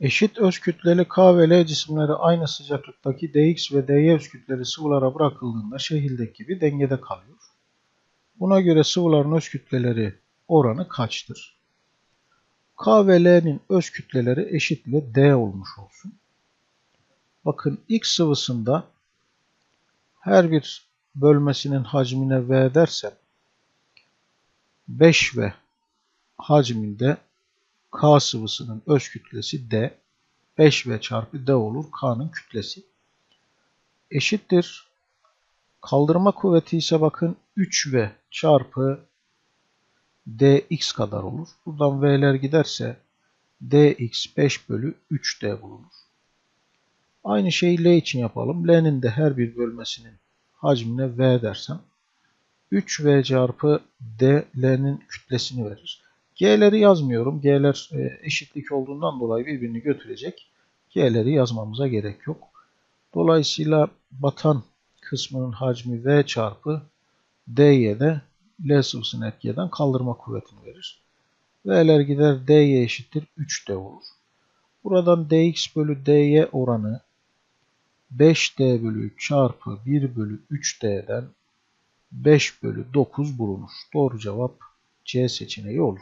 Eşit öz kütleli K ve L cisimleri aynı sıcaklıktaki dx ve dy öz kütleli sıvılara bırakıldığında şekildeki gibi dengede kalıyor. Buna göre sıvıların öz kütleleri oranı kaçtır? K ve L'nin öz kütleleri eşit ile D olmuş olsun. Bakın X sıvısında her bir bölmesinin hacmine V dersem 5V hacminde K sıvısının öz kütlesi D. 5V çarpı D olur. K'nın kütlesi. Eşittir. Kaldırma kuvveti ise bakın 3V çarpı dx kadar olur. Buradan v'ler giderse dx 5 bölü 3d bulunur. Aynı şeyi L için yapalım. L'nin de her bir bölmesinin hacmine v dersem 3v çarpı d L'nin kütlesini verir. G'leri yazmıyorum. G'ler e, eşitlik olduğundan dolayı birbirini götürecek. G'leri yazmamıza gerek yok. Dolayısıyla batan kısmının hacmi v çarpı d'ye de L sıvısını etkileden kaldırma kuvvetini verir. V'ler gider dy eşittir 3d olur. Buradan dx bölü dy oranı 5d bölü 3 çarpı 1 bölü 3d'den 5 bölü 9 bulunur. Doğru cevap C seçeneği olur.